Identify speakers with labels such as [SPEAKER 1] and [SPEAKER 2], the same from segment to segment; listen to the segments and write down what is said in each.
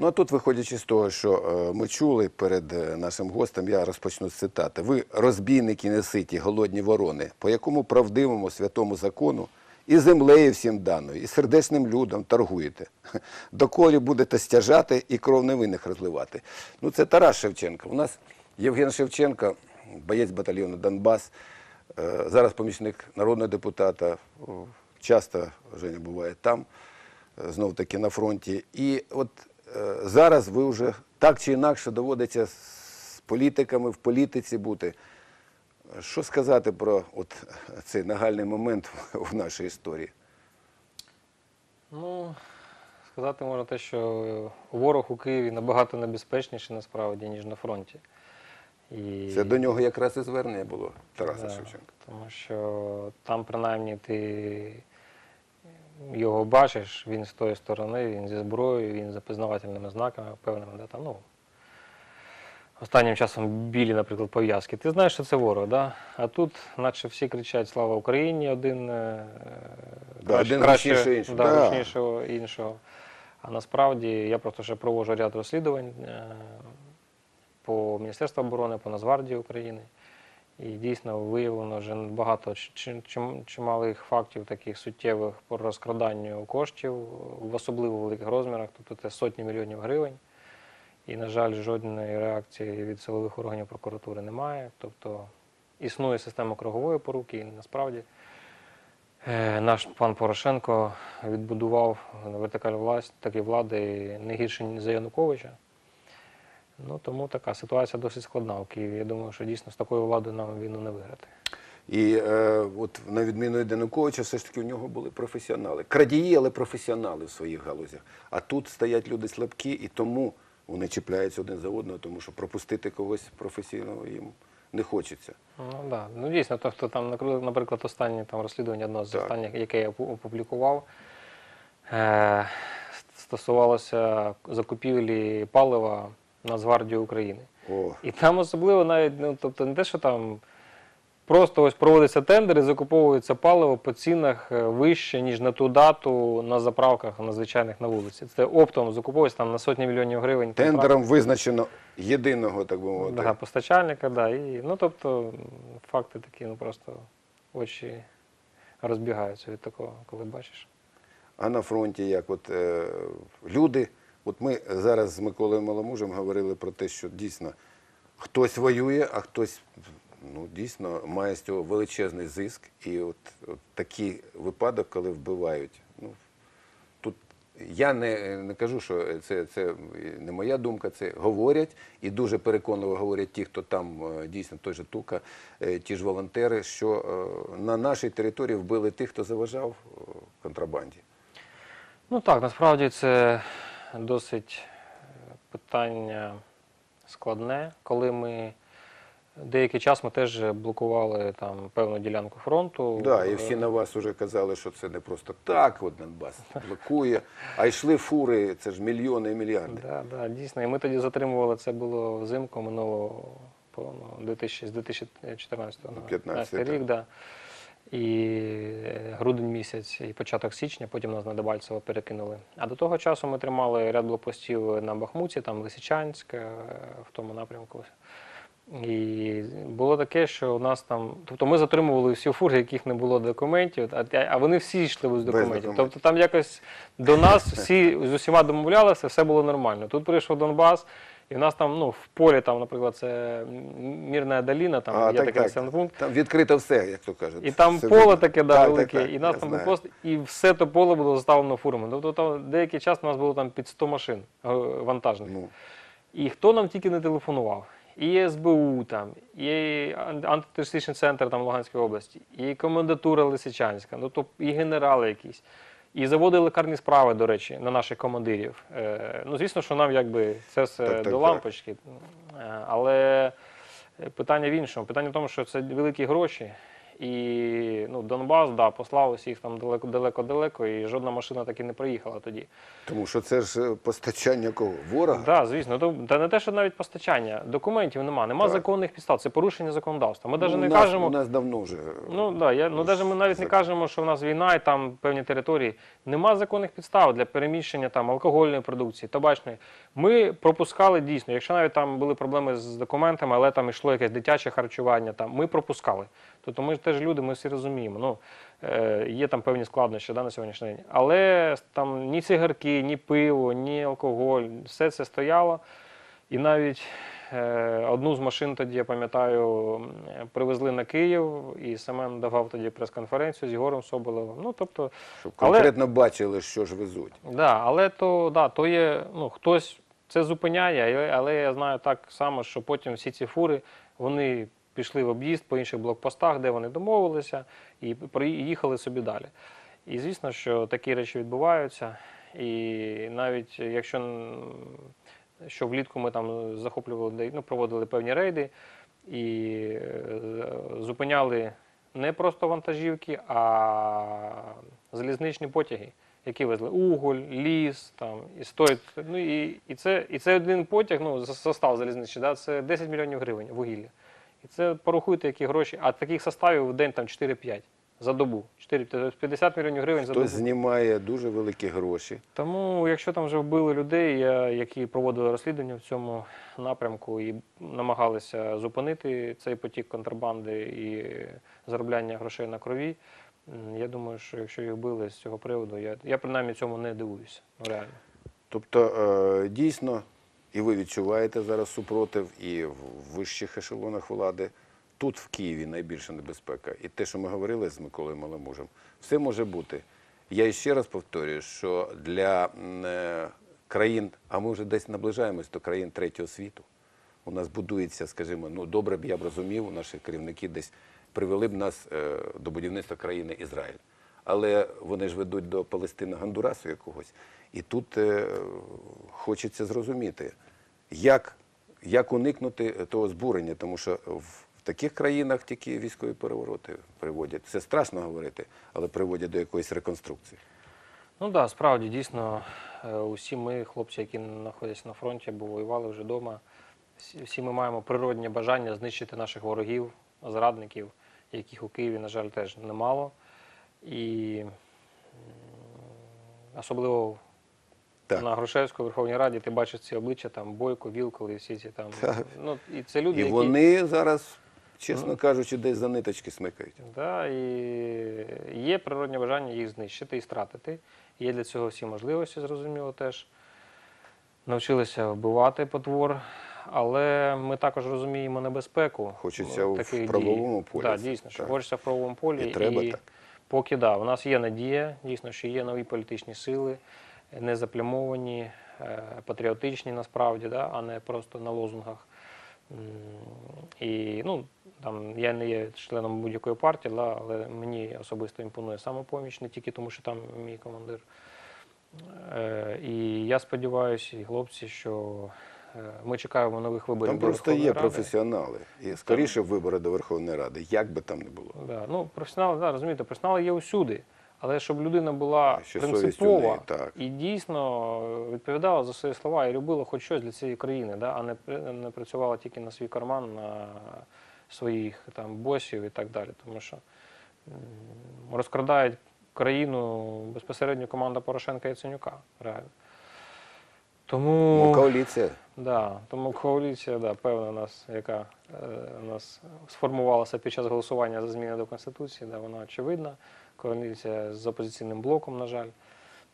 [SPEAKER 1] Ну а тут, виходячи з того, що е, ми чули перед е, нашим гостем, я розпочну з цитати. Ви розбійники неситі, голодні ворони, по якому правдивому святому закону і землею всім даною, і сердечним людям торгуєте. Доколі будете стяжати і кров невинних розливати. Ну це Тарас Шевченко. У нас Євген Шевченко, боєць батальйону Донбас, е, зараз помічник народного депутата. Часто Женя буває там знов таки на фронті. І от зараз ви вже так чи інакше доводиться з політиками в політиці бути. Що сказати про от цей нагальний момент в нашій історії?
[SPEAKER 2] Ну, сказати можна те, що ворог у Києві набагато небезпечніший насправді, ніж на фронті. І...
[SPEAKER 1] Це до нього якраз і звернення було Тараса
[SPEAKER 2] Да,
[SPEAKER 1] Шевченка.
[SPEAKER 2] Тому що там, принаймні, ти його бачиш, він з тої сторони, він зі зброєю, він з опізнавательними знаками певними, да, там, ну, останнім часом білі, наприклад, пов'язки. Ти знаєш, що це ворог, да? а тут, наче всі кричать Слава Україні, один, е,
[SPEAKER 1] Да, один гучніше іншого.
[SPEAKER 2] Да,
[SPEAKER 1] Да.
[SPEAKER 2] гучнішого іншого. А насправді я просто ще проводжу ряд розслідувань е, по Міністерству оборони, по Нацгвардії України. І дійсно виявлено вже багато чималих фактів таких суттєвих по розкраданню коштів в особливо великих розмірах, тобто це сотні мільйонів гривень. І, на жаль, жодної реакції від силових органів прокуратури немає. Тобто існує система кругової поруки, і насправді е, наш пан Порошенко відбудував вертикаль власть такі влади не гірше за Януковича. Ну тому така ситуація досить складна в Києві. Я думаю, що дійсно з такою владою нам війну не виграти.
[SPEAKER 1] І е, от на відміну від Януковича, все ж таки у нього були професіонали. Крадії, але професіонали в своїх галузях. А тут стоять люди слабкі, і тому вони чіпляються один за одного, тому що пропустити когось професійного їм не хочеться.
[SPEAKER 2] Ну да. Ну дійсно, тобто там, накр- наприклад, останнє там розслідування одного з
[SPEAKER 1] Так.
[SPEAKER 2] останніх, яке я опублікував, е- стосувалося закупівлі палива Нацгвардії України.
[SPEAKER 1] О,
[SPEAKER 2] І там особливо навіть, ну тобто не те, що там просто ось проводиться тендер і закуповується паливо по цінах е, вище, ніж на ту дату на заправках на звичайних на вулиці. Це оптом закуповується там на сотні мільйонів гривень.
[SPEAKER 1] тендером визначено єдиного, так би мовити.
[SPEAKER 2] Да, постачальника, да. І, ну, тобто, факти такі, ну просто очі розбігаються від такого, коли бачиш.
[SPEAKER 1] А на фронті як от е, люди, от ми зараз з Миколою Маломужем говорили про те, що дійсно хтось воює, а хтось ну, дійсно має з цього величезний зиск. І от, от такий випадок, коли вбивають. Ну, тут я не, не кажу, що це, це не моя думка, це говорять і дуже переконливо говорять ті, хто там е, дійсно той же Тука, е, ті ж волонтери, що е, на нашій території вбили тих, хто заважав контрабанді.
[SPEAKER 2] Ну так, насправді це досить е, питання складне. Коли ми деякий час ми теж блокували там певну ділянку фронту.
[SPEAKER 1] Да, і всі на вас вже казали, що це не просто так, от Донбас блокує, а йшли фури, це ж мільйони і мільярди.
[SPEAKER 2] Да, да, дійсно. І ми тоді затримували, це було взимку минулого по, ну, 2000, з 2014 на
[SPEAKER 1] 15,
[SPEAKER 2] 15 рік. Да. І е, грудень місяць, і початок січня, потім нас на Дебальцево перекинули. А до того часу ми тримали ряд блокпостів на Бахмуті, там Лисичанськ, е, в тому напрямку. І було таке, що у нас там, тобто ми затримували всі фури, яких не було документів, а, вони всі йшли без документів.
[SPEAKER 1] документів.
[SPEAKER 2] Тобто там якось до нас всі з усіма домовлялися, все було нормально. Тут прийшов Донбас, і в нас там, ну, в полі, там, наприклад, це Мірна Доліна, там
[SPEAKER 1] А,
[SPEAKER 2] є
[SPEAKER 1] так,
[SPEAKER 2] такий
[SPEAKER 1] так.
[SPEAKER 2] населений пункт.
[SPEAKER 1] Там відкрито все, як то кажуть.
[SPEAKER 2] І там
[SPEAKER 1] Все
[SPEAKER 2] поле таке да,
[SPEAKER 1] Так, так,
[SPEAKER 2] велике,
[SPEAKER 1] так,
[SPEAKER 2] і нас там пост, і все то поле було заставлено фурами. Тобто там деякий час у нас було там під 100 машин е, вантажних.
[SPEAKER 1] Ну,
[SPEAKER 2] І хто нам тільки не телефонував? І СБУ там, і ан- антитерористичний центр там Луганської області, і комендатура Лисичанська, ну то і генерали якісь. І заводили карні справи, до речі, на наших командирів. Е, ну, звісно, що нам якби це все
[SPEAKER 1] Так, так,
[SPEAKER 2] до
[SPEAKER 1] так.
[SPEAKER 2] лампочки. Е, але питання в іншому. Питання в тому, що це великі гроші, І ну, Донбас да, послав усіх там далеко-далеко-далеко, і жодна машина так і не приїхала тоді.
[SPEAKER 1] Тому що це ж е, постачання кого? Ворога?
[SPEAKER 2] Так, да, звісно, то, та не те, що навіть постачання. Документів нема, нема
[SPEAKER 1] Так.
[SPEAKER 2] законних підстав, це порушення законодавства. Ми навіть
[SPEAKER 1] Ну,
[SPEAKER 2] не
[SPEAKER 1] нас,
[SPEAKER 2] кажемо.
[SPEAKER 1] У нас давно вже.
[SPEAKER 2] Ну да, я ну навіть ми навіть не кажемо, що в нас війна і там певні території. Нема законних підстав для переміщення там алкогольної продукції, табачної. Ми пропускали дійсно, якщо навіть там були проблеми з документами, але там йшло якесь дитяче харчування, там ми пропускали. Тобто ми ж теж люди, ми всі розуміємо. Ну е, є там певні складнощі да, на сьогоднішній день. Але там ні цигарки, ні пиво, ні алкоголь, все це стояло. І навіть е, одну з машин тоді, я пам'ятаю, привезли на Київ, і Семен давав тоді прес-конференцію з Єгором Соболевим. Ну, тобто,
[SPEAKER 1] Щоб
[SPEAKER 2] але-
[SPEAKER 1] конкретно бачили, що ж везуть.
[SPEAKER 2] да, але то, да, то є, ну, хтось це зупиняє, але- але я знаю так само, що потім всі ці фури, вони пішли в об'їзд по інших блокпостах, де вони домовилися, і приїхали собі далі. І звісно, що такі речі відбуваються. І навіть якщо що влітку ми там захоплювали, ну, проводили певні рейди і е, зупиняли не просто вантажівки, а залізничні потяги, які везли уголь, ліс, там, і стоїть. Ну, і, і, це, і це один потяг, ну, состав залізничний, да, це 10 мільйонів гривень вугілля. І це порахуйте, які гроші. А таких составів в день там 4-5 за добу. 4, тобто 50 мільйонів гривень за
[SPEAKER 1] Хтось
[SPEAKER 2] добу.
[SPEAKER 1] знімає дуже великі гроші.
[SPEAKER 2] Тому, якщо там вже вбили людей, я- які проводили розслідування в цьому напрямку і намагалися зупинити цей потік контрабанди і заробляння грошей на крові, м, я думаю, що якщо їх вбили з цього приводу, я, я принаймні цьому не дивуюся. Ну, реально.
[SPEAKER 1] Тобто, е, дійсно, і ви відчуваєте зараз супротив, і в вищих ешелонах влади. Тут, в Києві, найбільша небезпека. І те, що ми говорили з Миколою Маломужем, все може бути. Я ще раз повторюю, що для е, країн, а ми вже десь наближаємось до країн третього світу. У нас будується, скажімо, ну добре б я б розумів, наші керівники десь привели б нас е, до будівництва країни Ізраїль. Але вони ж ведуть до Палестини Гондурасу якогось. І тут е, хочеться зрозуміти, як, як уникнути того збурення, тому що в таких країнах тільки військові перевороти приводять. Це страшно говорити, але приводять до якоїсь реконструкції.
[SPEAKER 2] Ну так, да, справді дійсно, е, усі ми, хлопці, які знаходяться на фронті або воювали вже вдома, всі ми маємо природнє бажання знищити наших ворогів, зрадників, яких у Києві, на жаль, теж немало. І особливо
[SPEAKER 1] Так.
[SPEAKER 2] на Грушевську Верховній Раді ти бачиш ці обличчя, там Бойко, Вілколи, всі ці там.
[SPEAKER 1] Так.
[SPEAKER 2] Ну, і це люди,
[SPEAKER 1] І
[SPEAKER 2] які...
[SPEAKER 1] вони зараз, чесно кажучи, десь за ниточки смикають.
[SPEAKER 2] Да, і є природне бажання їх знищити і стратити. Є для цього всі можливості, зрозуміло, теж. Навчилися вбивати потвор, але ми також розуміємо небезпеку.
[SPEAKER 1] Хочеться
[SPEAKER 2] ну,
[SPEAKER 1] в
[SPEAKER 2] таких дій.
[SPEAKER 1] правовому полі
[SPEAKER 2] Да, дійсно, що
[SPEAKER 1] так.
[SPEAKER 2] хочеться в правовому полі.
[SPEAKER 1] І треба так.
[SPEAKER 2] Поки да, у нас є надія, дійсно, що є нові політичні сили, не заплямовані, е, патріотичні насправді, да, а не просто на лозунгах. І ну, там, я не є членом будь-якої партії, да, але мені особисто імпонує самопоміч, не тільки тому, що там мій командир. Е, І я сподіваюся, і хлопці, що е, ми чекаємо нових виборів.
[SPEAKER 1] Там
[SPEAKER 2] до
[SPEAKER 1] просто
[SPEAKER 2] Верховної
[SPEAKER 1] є
[SPEAKER 2] Ради.
[SPEAKER 1] професіонали. І скоріше вибори до Верховної Ради, як би там не було.
[SPEAKER 2] Да. Ну, професіонали, да, розумієте, професіонали є усюди. Але щоб людина була
[SPEAKER 1] Що
[SPEAKER 2] принципова
[SPEAKER 1] неї, так.
[SPEAKER 2] і дійсно відповідала за свої слова і робила хоч щось для цієї країни, да, а не, не працювала тільки на свій карман, на своїх там босів і так далі. Тому що розкрадають країну безпосередньо команда Порошенка і Яценюка, реально. Тому...
[SPEAKER 1] Ну, коаліція.
[SPEAKER 2] Да, тому коаліція, да, певна, нас, яка е, нас сформувалася під час голосування за зміни до Конституції, да, вона очевидна. Коаліція з опозиційним блоком, на жаль.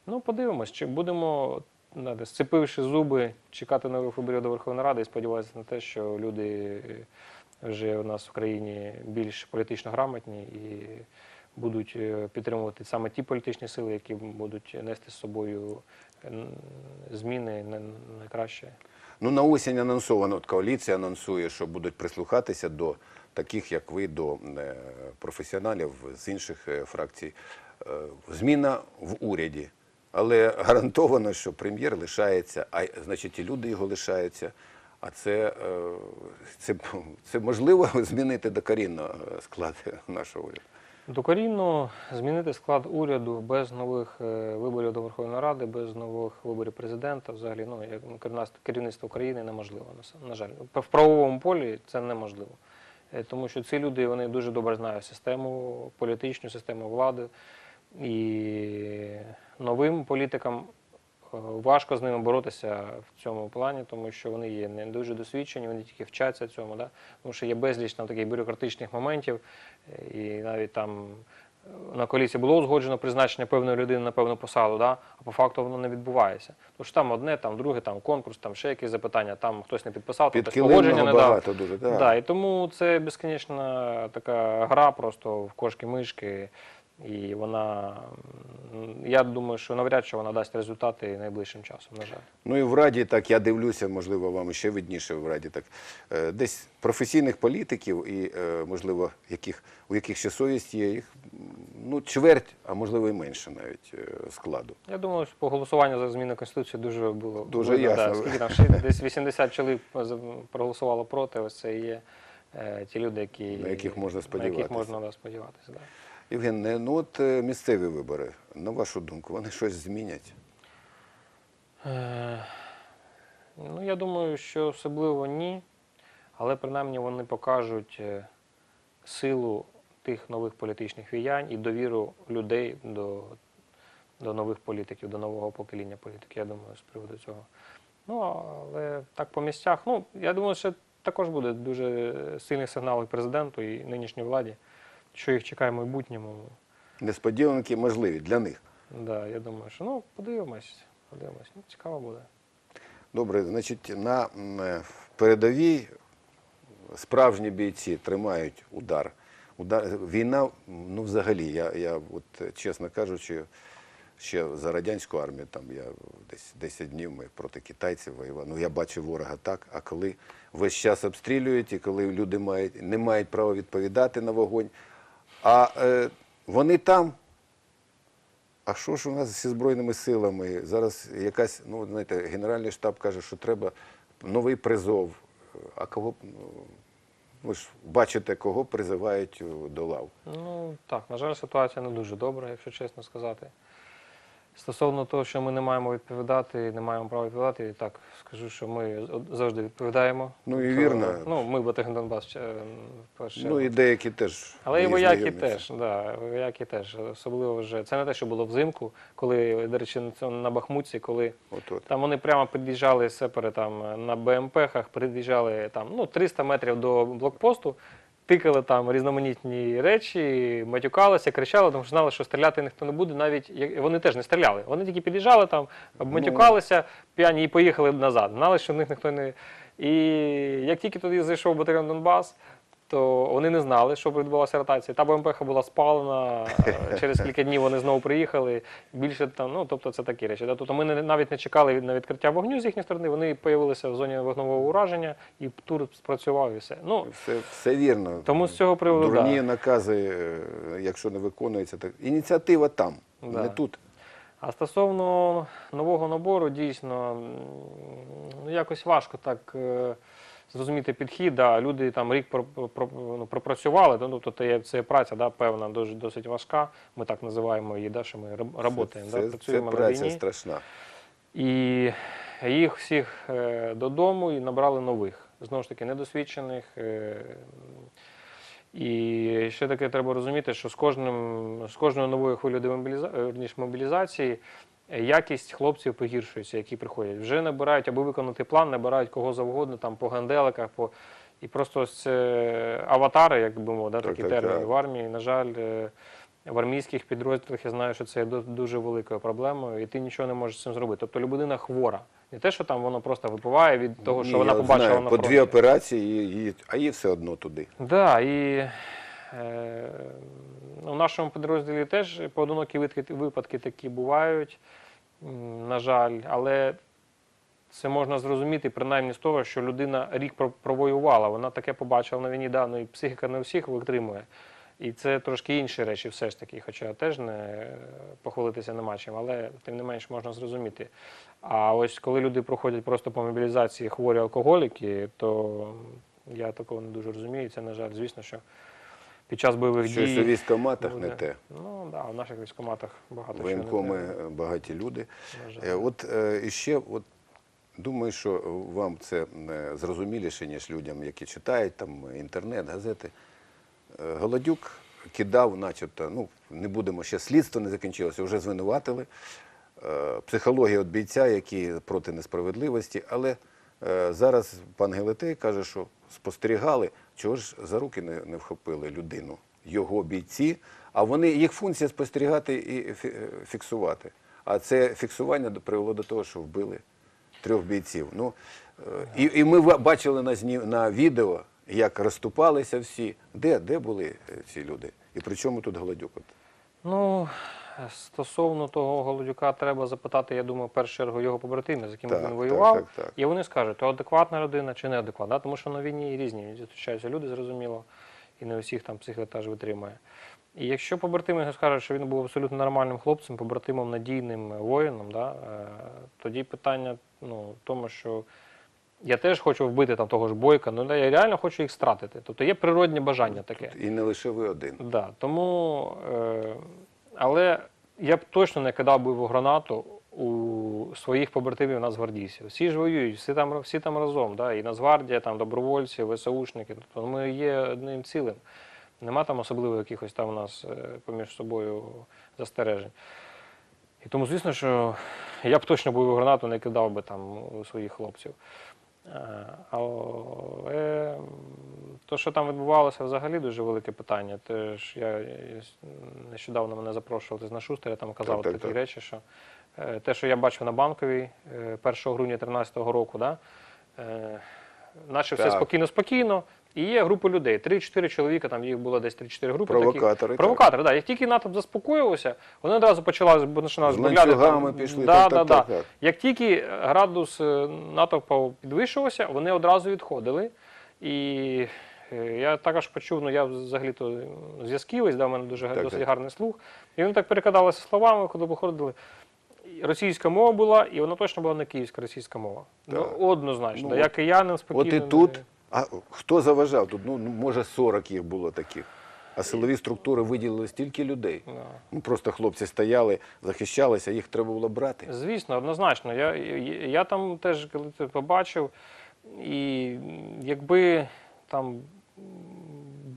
[SPEAKER 2] Ну, подивимось, чи будемо, знаєте, сцепивши зуби, чекати нових виборів до Верховної Ради і сподіватися на те, що люди вже у нас в країні більш політично грамотні і будуть е, підтримувати саме ті політичні сили, які будуть нести з собою зміни на найкраще.
[SPEAKER 1] Ну, на осінь анонсовано, от коаліція анонсує, що будуть прислухатися до таких, як ви, до е, професіоналів з інших е, фракцій. Е, Зміна в уряді. Але гарантовано, що прем'єр лишається, а значить і люди його лишаються. А це, це, це можливо змінити докорінно склад нашого уряду?
[SPEAKER 2] Докорінно змінити склад уряду без нових виборів до Верховної Ради, без нових виборів президента, взагалі, ну як керівництво- керівництво країни неможливо. На жаль, в правовому полі це неможливо. Е, Тому що ці люди вони дуже добре знають систему, політичну систему влади, і новим політикам е, важко з ними боротися в цьому плані, тому що вони є не дуже досвідчені, вони тільки вчаться цьому. Да? Тому що є безліч там таких бюрократичних моментів, е, і навіть там на коаліції було узгоджено призначення певної людини на певну посаду, да? а по факту воно не відбувається. Тому що там одне, там друге, там конкурс, там ще якісь запитання, там хтось не підписав, там хтось погодження не дав.
[SPEAKER 1] дуже. да.
[SPEAKER 2] Да, і тому це безконечна така гра просто в кошки-мишки. І вона, я думаю, що навряд чи вона дасть результати найближчим часом, на жаль.
[SPEAKER 1] Ну і в Раді так, я дивлюся, можливо, вам ще видніше в Раді так. е, Десь професійних політиків і, е, можливо, яких, у яких ще совість є, їх ну, чверть, а можливо і менше навіть е, складу.
[SPEAKER 2] Я думаю, що по голосуванню за зміну Конституції дуже було
[SPEAKER 1] Дуже
[SPEAKER 2] видно,
[SPEAKER 1] ясно.
[SPEAKER 2] Да, скільки там ще десь 80 чоловік проголосувало проти. Ось це і є ті люди, які,
[SPEAKER 1] На яких можна
[SPEAKER 2] На яких можна да, сподіватися. Да.
[SPEAKER 1] Євген, ну от е, місцеві вибори, на вашу думку, вони щось змінять?
[SPEAKER 2] Е, Ну, я думаю, що особливо ні, але принаймні вони покажуть е, силу тих нових політичних віянь і довіру людей до, до нових політиків, до нового покоління політиків, я думаю, з приводу цього. Ну, але так по місцях, ну, я думаю, що також буде дуже сильний сигнал і президенту, і нинішній владі, що їх чекає в майбутньому.
[SPEAKER 1] Несподіванки можливі для них.
[SPEAKER 2] Да, я думаю, що ну, подивимось, подивимось. Ну, цікаво буде.
[SPEAKER 1] Добре, значить, на е, передовій справжні бійці тримають удар. удар. Війна, ну взагалі, я, я от, чесно кажучи, ще за радянську армію, там я десь 10 днів ми проти китайців воювали. Ну я бачив ворога так, а коли весь час обстрілюють, і коли люди мають, не мають права відповідати на вогонь, а е, вони там. А що ж у нас зі Збройними силами? Зараз якась, ну, знаєте, Генеральний штаб каже, що треба новий призов. А кого, ну, ви ж бачите, кого призивають до лав.
[SPEAKER 2] Ну так, на жаль, ситуація не дуже добра, якщо чесно сказати. Стосовно того, що ми не маємо відповідати, не маємо права відповідати, так скажу, що ми от завжди відповідаємо.
[SPEAKER 1] Ну, і
[SPEAKER 2] Тобто,
[SPEAKER 1] вірно.
[SPEAKER 2] Ну, ми батальйон Донбас е, в першу
[SPEAKER 1] Ну і деякі теж.
[SPEAKER 2] Але і вояки теж, да, вояки теж. Особливо вже це не те, що було взимку, коли, до речі, на Бахмутці, коли
[SPEAKER 1] От-от.
[SPEAKER 2] там вони прямо під'їжджали сепари там на БМПхах, під'їжджали там ну 300 метрів до блокпосту, тикали там різноманітні речі, матюкалися, кричали, тому що знали, що стріляти ніхто не буде. Навіть вони теж не стріляли. Вони тільки під'їжджали там, матюкалися, п'яні і поїхали назад. Знали, що в них ніхто не. І як тільки туди зайшов батальйон Донбас. То вони не знали, що відбулася ротація. Та БМП була спалена. Через кілька днів вони знову приїхали. Більше там, ну тобто це такі речі. Тобто ми навіть не чекали на відкриття вогню з їхньої сторони. Вони з'явилися в зоні вогневого ураження, і тур спрацював і все. Ну
[SPEAKER 1] Все, все вірно.
[SPEAKER 2] тому з цього приводу
[SPEAKER 1] Дурні
[SPEAKER 2] да.
[SPEAKER 1] накази, е, якщо не виконуються, так ініціатива там,
[SPEAKER 2] Да.
[SPEAKER 1] не тут.
[SPEAKER 2] А стосовно нового набору, дійсно, ну якось важко так е, зрозуміти підхід. Да. Люди там рік ну, пропрацювали, ну, тобто це, це праця да, певна, дуже досить важка. Ми так називаємо її, да, що ми працюємо, да,
[SPEAKER 1] це, це
[SPEAKER 2] працюємо на
[SPEAKER 1] праця
[SPEAKER 2] війні.
[SPEAKER 1] страшна.
[SPEAKER 2] І їх всіх е, додому і набрали нових, знову ж таки, недосвідчених. е, І ще таке треба розуміти, що з кожним з кожною новою хвилею демобіліза- е, мобілізації якість хлопців погіршується, які приходять. Вже набирають, аби виконати план, набирають кого завгодно, там по ганделиках, по і просто ось це аватари, як би мовити, да,
[SPEAKER 1] Так,
[SPEAKER 2] такі
[SPEAKER 1] так,
[SPEAKER 2] терміни
[SPEAKER 1] так.
[SPEAKER 2] в армії. На жаль, е, в армійських підрозділах я знаю, що це є дуже великою проблемою, і ти нічого не можеш з цим зробити. Тобто людина хвора. Не те, що там воно просто випиває від того, що
[SPEAKER 1] Ні,
[SPEAKER 2] вона побачила
[SPEAKER 1] знаю,
[SPEAKER 2] на
[SPEAKER 1] по
[SPEAKER 2] фронті.
[SPEAKER 1] дві операції, і, і, а їй все одно туди.
[SPEAKER 2] Да, і у нашому підрозділі теж поодинокі випадки, такі бувають, на жаль, але це можна зрозуміти принаймні з того, що людина рік провоювала, вона таке побачила на війні, да, ну і психіка не всіх витримує. І це трошки інші речі, все ж таки, хоча теж не е, похвалитися нема чим, але тим не менш можна зрозуміти. А ось коли люди проходять просто по мобілізації хворі алкоголіки, то я такого не дуже розумію. Це, на жаль, звісно, що під час бойових
[SPEAKER 1] Щось
[SPEAKER 2] дій.
[SPEAKER 1] у військкоматах не те.
[SPEAKER 2] Ну да, в наших військкоматах багато
[SPEAKER 1] Воєнкоми
[SPEAKER 2] не те.
[SPEAKER 1] е, багаті люди. Е, От е, і ще, от думаю, що вам це зрозуміліше, ніж людям, які читають там інтернет, газети. Голодюк кидав, начебто, ну не будемо ще слідство не закінчилося, вже звинуватили. Психологія от бійця, які проти несправедливості, але зараз пан Гелетей каже, що спостерігали, чого ж за руки не, не вхопили людину, його бійці, а вони їх функція спостерігати і е, фіксувати. А це фіксування привело до того, що вбили трьох бійців. Ну, е, і, і ми бачили на, зні, на відео, як розступалися всі. Де, де були е, ці люди? І при чому тут Голодюк?
[SPEAKER 2] Ну, стосовно того Голодюка, треба запитати, я думаю, в першу чергу його побратимів, з якими
[SPEAKER 1] Так,
[SPEAKER 2] він воював.
[SPEAKER 1] так, так.
[SPEAKER 2] І вони скажуть, то адекватна людина чи неадекватна. Тому що на війні різні зустрічаються люди, зрозуміло, і не усіх там психотаж витримує. І якщо побратими скажуть, що він був абсолютно нормальним хлопцем, побратимом, надійним воїном, да, е, тоді питання ну, в тому, що я теж хочу вбити там того ж бойка, але я реально хочу їх стратити. Тобто є природнє бажання таке.
[SPEAKER 1] І не лише ви один.
[SPEAKER 2] Да, тому, е, але я б точно не кидав би гранату у своїх побратимів нацгвардійців. Всі ж воюють, всі там, всі там разом. Да? І Нацгвардія, там добровольці, ВСУшники. Тобто ми є одним цілим. Нема там особливо якихось там у нас е, поміж собою застережень. І тому, звісно, що я б точно бойову гранату не кидав би там у своїх хлопців. Е, Але то, що там відбувалося, взагалі дуже велике питання. Теж я я нещодавно мене запрошували на Шустер, я там казав
[SPEAKER 1] Так, так,
[SPEAKER 2] такі
[SPEAKER 1] так.
[SPEAKER 2] речі, що е, те, що я бачив на банковій е, 1 грудня 2013 року, да, наче
[SPEAKER 1] так.
[SPEAKER 2] все спокійно-спокійно. І є група людей, 3-4 чоловіка, там їх було десь 3-4 групи.
[SPEAKER 1] Провокатори,
[SPEAKER 2] Таких. Провокатори, так. Як тільки натовп заспокоювався, вони одразу почали починали
[SPEAKER 1] З
[SPEAKER 2] там-
[SPEAKER 1] пішли,
[SPEAKER 2] Да,
[SPEAKER 1] так,
[SPEAKER 2] да,
[SPEAKER 1] так,
[SPEAKER 2] да.
[SPEAKER 1] так, так.
[SPEAKER 2] Як тільки градус е, натовпу підвищувався, вони одразу відходили. І е, я також почув, ну я взагалі-то зв'язківець, да, в мене дуже
[SPEAKER 1] Так,
[SPEAKER 2] досить
[SPEAKER 1] так.
[SPEAKER 2] гарний слух. І вони так перекидалися словами, коли виходили. Російська мова була, і вона точно була не київська російська мова.
[SPEAKER 1] Так.
[SPEAKER 2] Ну, однозначно.
[SPEAKER 1] Ну,
[SPEAKER 2] я киянин спокійно.
[SPEAKER 1] От і тут, а хто заважав? Тут, ну, може, 40 їх було таких. А силові структури виділили стільки людей. Ну, просто хлопці стояли, захищалися, їх треба було брати.
[SPEAKER 2] Звісно, однозначно. Я, я, я там теж коли це побачив, і якби там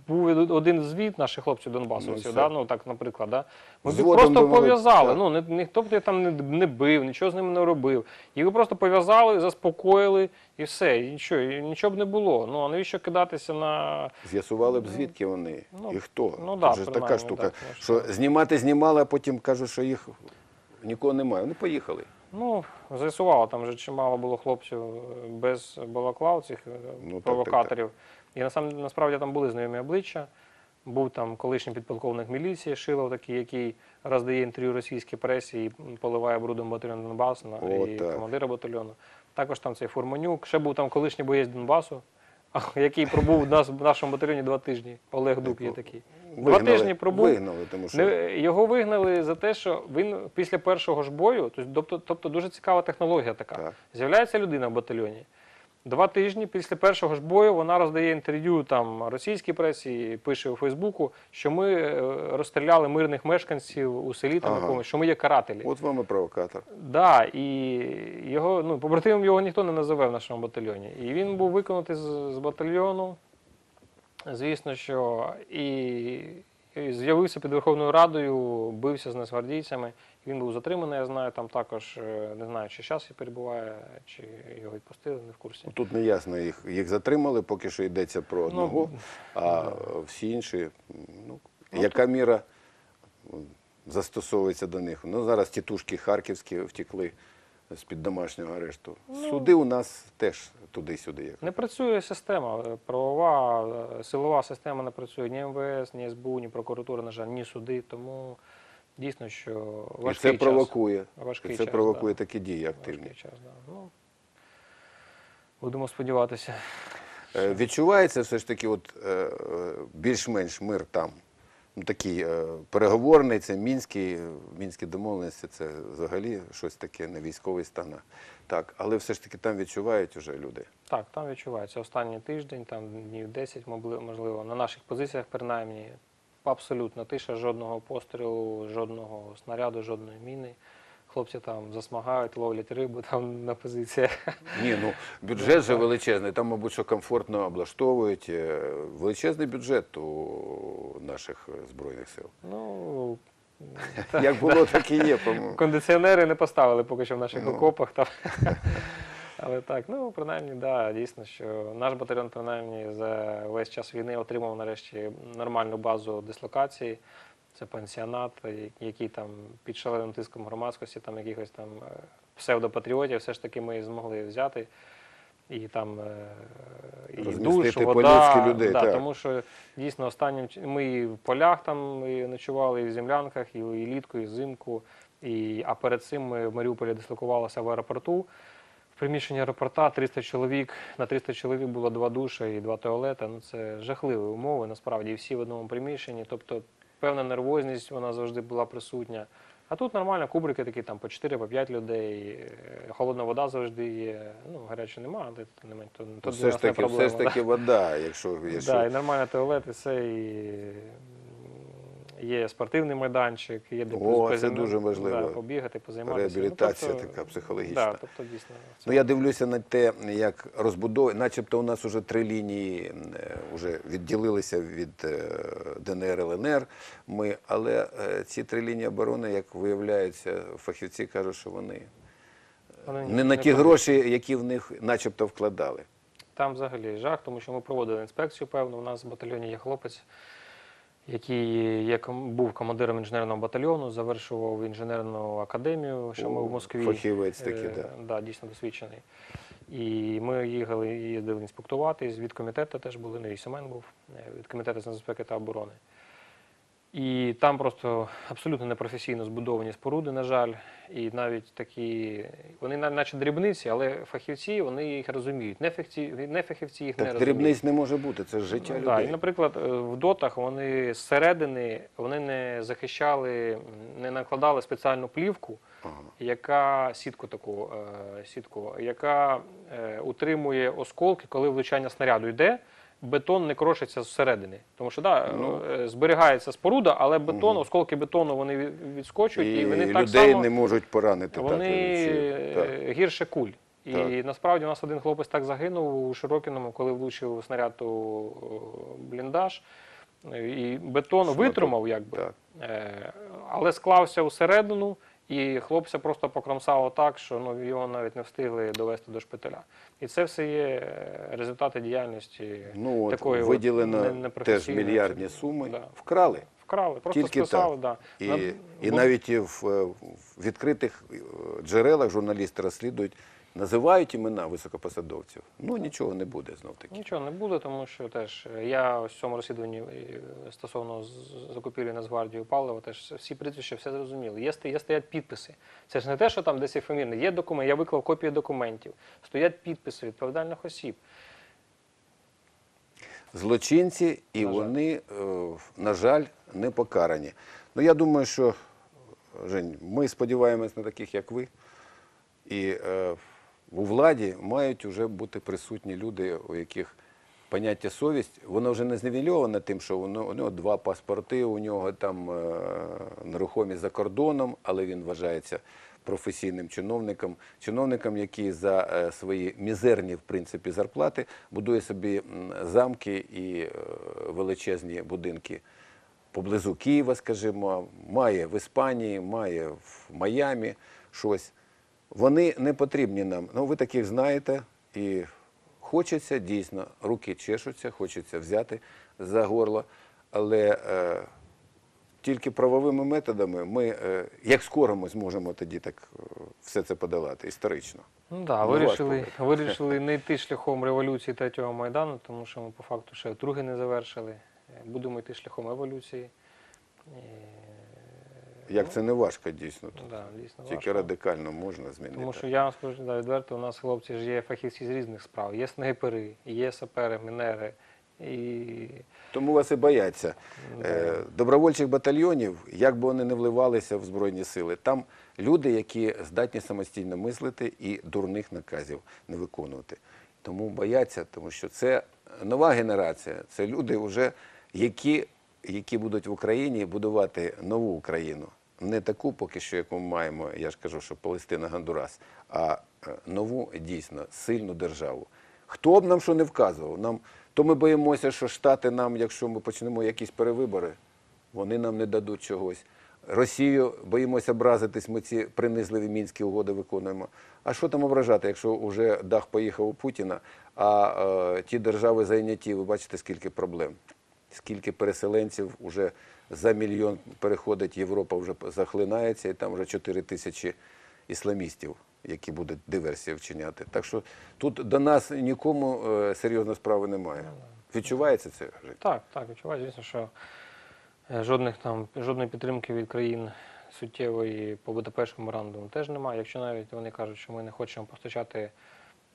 [SPEAKER 2] був один звіт наших хлопців
[SPEAKER 1] Ну,
[SPEAKER 2] да, ну так, наприклад, да, ми їх просто
[SPEAKER 1] би
[SPEAKER 2] пов'язали. Ну, ні- ніхто б там не, не бив, нічого з ними не робив. Їх просто пов'язали, заспокоїли і все. І нічого, і нічого б не було. Ну а навіщо кидатися на
[SPEAKER 1] З'ясували б, звідки вони
[SPEAKER 2] ну,
[SPEAKER 1] і хто.
[SPEAKER 2] ну да,
[SPEAKER 1] же ж така штука,
[SPEAKER 2] так,
[SPEAKER 1] що знімати знімали, а потім кажуть, що їх нікого немає. Вони поїхали.
[SPEAKER 2] Ну, з'ясувало, там вже чимало було хлопців без балаклав, цих
[SPEAKER 1] Ну, так,
[SPEAKER 2] провокаторів. І насправді там були знайомі обличчя. Був там колишній підполковник міліції Шилов, такий, який роздає інтерв'ю російській пресі і поливає брудом батальйон Донбас на
[SPEAKER 1] О,
[SPEAKER 2] і
[SPEAKER 1] так.
[SPEAKER 2] командира батальйону. Також там цей Фурманюк. Ще був там колишній боєць Донбасу, який пробув в нас в нашому батальйоні два тижні. Олег Дук є такий. Два тижні пробув.
[SPEAKER 1] Вигнали, тому що
[SPEAKER 2] його вигнали за те, що він після першого ж бою, тобто, тобто дуже цікава технологія така.
[SPEAKER 1] Так.
[SPEAKER 2] З'являється людина в батальйоні. Два тижні після першого ж бою вона роздає інтерв'ю там російській пресі, і пише у Фейсбуку, що ми е, розстріляли мирних мешканців у селі там
[SPEAKER 1] Ага.
[SPEAKER 2] якомусь, що ми є карателі.
[SPEAKER 1] от вам і провокатор.
[SPEAKER 2] Да, і його, ну, побратимом його ніхто не називе в нашому батальйоні. І він був виконати з, з батальйону. Звісно, що і, і з'явився під Верховною Радою, бився з нацгвардійцями. Він був затриманий, я знаю, там також е, не знаю, чи зараз перебуває, чи його відпустили, не в курсі.
[SPEAKER 1] Тут не ясно, їх, їх затримали, поки що йдеться про одного, а всі інші, м, ну, яка міра застосовується до них. Ну, зараз тітушки харківські втекли з-під домашнього арешту. Суди у нас теж туди-сюди.
[SPEAKER 2] Не працює система, е, правова, е, силова система не працює ні МВС, ні СБУ, ні прокуратура, на жаль, ні суди. Тому дійсно, що
[SPEAKER 1] І
[SPEAKER 2] важкий
[SPEAKER 1] це
[SPEAKER 2] час.
[SPEAKER 1] провокує.
[SPEAKER 2] Важкий
[SPEAKER 1] І це
[SPEAKER 2] час,
[SPEAKER 1] провокує
[SPEAKER 2] да.
[SPEAKER 1] такі дії активні.
[SPEAKER 2] Важкий час, да. ну, будемо сподіватися.
[SPEAKER 1] Е, Відчувається все ж таки от, е, е, більш-менш мир там. ну, такий е, переговорний, це мінський, е, мінські домовленості, це взагалі щось таке, не військовий стан. Так, але все ж таки там відчувають вже люди.
[SPEAKER 2] Так, там відчувається останній тиждень, там днів 10, мобли- можливо, на наших позиціях принаймні абсолютно тиша, жодного пострілу, жодного снаряду, жодної міни. Хлопці там засмагають, ловлять рибу там на позиціях.
[SPEAKER 1] Ні, ну бюджет же величезний, там, мабуть, що комфортно облаштовують. е, Величезний бюджет у наших е, Збройних сил.
[SPEAKER 2] Ну,
[SPEAKER 1] Як було, так і є, по-моєму.
[SPEAKER 2] кондиціонери не поставили поки що в наших
[SPEAKER 1] Ну.
[SPEAKER 2] окопах. Там. Але так, ну принаймні, да, дійсно, що наш батальйон принаймні за весь час війни отримав нарешті нормальну базу дислокації. Це пансіонат, який там під шаленим тиском громадськості, там якихось там е, псевдопатріотів, все ж таки ми змогли взяти. І там е, і душ, вода,
[SPEAKER 1] людей,
[SPEAKER 2] да,
[SPEAKER 1] так.
[SPEAKER 2] тому що дійсно останнім ми і в полях там і ночували, і в землянках, і, і літку, і взимку. І, а перед цим ми в Маріуполі дислокувалися в аеропорту. В приміщенні аеропорта 300 чоловік, на 300 чоловік було два душі і два туалети. Ну це жахливі умови, насправді, і всі в одному приміщенні. Тобто певна нервозність вона завжди була присутня. А тут нормально, кубрики такі там по 4 по 5 людей, е, холодна вода завжди є. Ну, гарячої немає, але це немає. То, тут
[SPEAKER 1] Все ж таки, все ж таки вода, якщо, якщо
[SPEAKER 2] Да, і нормальний туалет, і все, і є спортивний майданчик, є де
[SPEAKER 1] О, це дуже важливо.
[SPEAKER 2] Да, побігати, позайматися.
[SPEAKER 1] Реабілітація
[SPEAKER 2] тобто,
[SPEAKER 1] така психологічна.
[SPEAKER 2] Да, тобто дійсно.
[SPEAKER 1] Ну, я дивлюся на те, як розбудовує, начебто у нас вже три лінії е, вже відділилися від е, ДНР, ЛНР. Ми, але е, ці три лінії оборони, як виявляється, фахівці кажуть, що вони
[SPEAKER 2] Вони
[SPEAKER 1] не на ті
[SPEAKER 2] не
[SPEAKER 1] гроші, які в них начебто вкладали.
[SPEAKER 2] Там взагалі жах, тому що ми проводили інспекцію, певно. У нас в батальйоні є хлопець, який є, був командиром інженерного батальйону, завершував інженерну академію, що ми в Москві.
[SPEAKER 1] фахівець такий,
[SPEAKER 2] Е,
[SPEAKER 1] да.
[SPEAKER 2] да, дійсно досвідчений. І ми їхали, їздили інспектувати, від комітету теж були, ну і Семен був, е, від комітету з безпеки та оборони. І там просто абсолютно непрофесійно збудовані споруди, на жаль. І навіть такі, вони наче дрібниці, але фахівці вони їх розуміють. Не фахівці, не фахівці їх не
[SPEAKER 1] Так
[SPEAKER 2] розуміють.
[SPEAKER 1] дрібниць не може бути, це ж життя
[SPEAKER 2] Ну, да, і, наприклад, е, в дотах вони зсередини вони не захищали, не накладали спеціальну плівку,
[SPEAKER 1] Ага.
[SPEAKER 2] яка сітку таку е, сітку, яка е, утримує осколки, коли влучання снаряду йде. Бетон не крошиться зсередини, тому що да,
[SPEAKER 1] Ну.
[SPEAKER 2] е, зберігається споруда, але бетон, осколки бетону вони від- відскочують, і,
[SPEAKER 1] І
[SPEAKER 2] вони так
[SPEAKER 1] людей
[SPEAKER 2] само
[SPEAKER 1] не можуть поранити.
[SPEAKER 2] вони
[SPEAKER 1] так, так.
[SPEAKER 2] е, гірше куль. І
[SPEAKER 1] Так.
[SPEAKER 2] насправді у нас один хлопець так загинув у Широкіному, коли влучив снаряд у е, бліндаж. І бетон
[SPEAKER 1] Шматок.
[SPEAKER 2] витримав, якби,
[SPEAKER 1] Так.
[SPEAKER 2] Е, але склався усередину, і хлопця просто покромсало так, що ну, його навіть не встигли довести до шпиталя. І це все є е, результати діяльності
[SPEAKER 1] Ну от
[SPEAKER 2] такої от
[SPEAKER 1] виділено
[SPEAKER 2] не-
[SPEAKER 1] теж мільярдні суми,
[SPEAKER 2] Да.
[SPEAKER 1] вкрали.
[SPEAKER 2] Вкрали, просто
[SPEAKER 1] Тільки
[SPEAKER 2] списали.
[SPEAKER 1] так.
[SPEAKER 2] Да.
[SPEAKER 1] І,
[SPEAKER 2] На-
[SPEAKER 1] і навіть в, е, в відкритих е, джерелах журналісти розслідують, називають імена високопосадовців. Ну нічого не буде знов таки.
[SPEAKER 2] Нічого не буде, тому що теж е, я в цьому розслідуванні е, стосовно закупівлі Нацгвардії палива, теж всі прізвища все зрозуміли. Є, є стоять підписи. Це ж не те, що там десь ефемірне. Є документ, я виклав копії документів, стоять підписи відповідальних осіб.
[SPEAKER 1] Злочинці, і
[SPEAKER 2] На
[SPEAKER 1] вони, е, на жаль, не покарані. Ну я думаю, що Жень, ми сподіваємось на таких, як ви. І е, у владі мають вже бути присутні люди, у яких поняття совість, воно вже не зневільоване тим, що воно, у нього два паспорти, у нього там е, нерухомість за кордоном, але він вважається професійним чиновником, чиновником, який за е, свої мізерні в принципі зарплати будує собі замки і е, величезні будинки поблизу Києва, скажімо, має в Іспанії, має в Майамі щось. Вони не потрібні нам. Ну, ви таких знаєте, і хочеться дійсно, руки чешуться, хочеться взяти за горло, але е, тільки правовими методами ми, е, як скоро ми зможемо тоді так е, все це подолати історично.
[SPEAKER 2] Ну да, вирішили, вирішили не йти шляхом революції третього майдану, тому що ми по факту ще другий не завершили. Будемо йти шляхом еволюції.
[SPEAKER 1] Як це не важко дійсно.
[SPEAKER 2] ну, да, дійсно
[SPEAKER 1] Тільки
[SPEAKER 2] важко.
[SPEAKER 1] радикально можна змінити.
[SPEAKER 2] Тому що я вам скажу да, відверто, у нас хлопці ж є фахівці з різних справ. Є снайпери, є сапери, мінери, І
[SPEAKER 1] Тому вас і бояться. Е, Добровольчих батальйонів, як би вони не вливалися в Збройні сили, там люди, які здатні самостійно мислити і дурних наказів не виконувати. Тому бояться, тому що це нова генерація, це люди, вже, які, які будуть в Україні будувати нову Україну. Не таку поки що, яку ми маємо, я ж кажу, що Палестина, Гондурас, а е, нову дійсно сильну державу. Хто б нам що не вказував? Нам, то ми боїмося, що Штати нам, якщо ми почнемо якісь перевибори, вони нам не дадуть чогось. Росію боїмося образитись, ми ці принизливі мінські угоди виконуємо. А що там ображати, якщо вже дах поїхав у Путіна, а е, ті держави зайняті, ви бачите, скільки проблем, скільки переселенців вже за мільйон переходить, Європа вже захлинається, і там вже 4 тисячі ісламістів, які будуть диверсії вчиняти. Так що тут до нас нікому е, серйозно справи немає. Відчувається це?
[SPEAKER 2] Так, так, відчуваю, звісно, що е, жодних там жодної підтримки від країн суттєвої по Будапештському меморандуму теж немає. Якщо навіть вони кажуть, що ми не хочемо постачати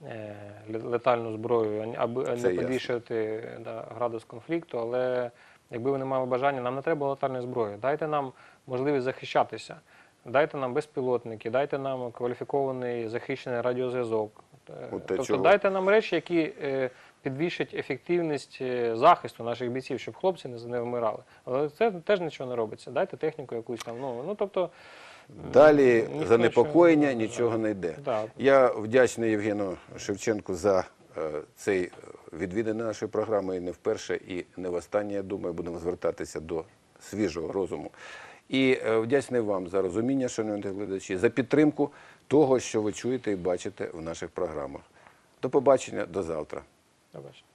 [SPEAKER 2] е, летальну зброю, аби
[SPEAKER 1] Це
[SPEAKER 2] не
[SPEAKER 1] ясно.
[SPEAKER 2] підвищувати да, градус конфлікту, але якби вони мали бажання, нам не треба летальної зброї. Дайте нам можливість захищатися. Дайте нам безпілотники, дайте нам кваліфікований захищений радіозв'язок. Е, Тобто
[SPEAKER 1] чого.
[SPEAKER 2] дайте нам речі, які е, підвищать ефективність е, захисту наших бійців, щоб хлопці не, вмирали. Але це теж нічого не робиться. Дайте техніку якусь там. Ну, ну тобто,
[SPEAKER 1] Далі
[SPEAKER 2] Ніхто
[SPEAKER 1] занепокоєння
[SPEAKER 2] нічого не
[SPEAKER 1] нічого не йде.
[SPEAKER 2] Да.
[SPEAKER 1] Я вдячний Євгену Шевченку за е, цей відвідини нашої програми і не вперше, і не востаннє. Я думаю, будемо звертатися до свіжого розуму. І е, вдячний вам за розуміння, шановні глядачі, за підтримку того, що ви чуєте і бачите в наших програмах. До побачення, до завтра.
[SPEAKER 2] Побачимо.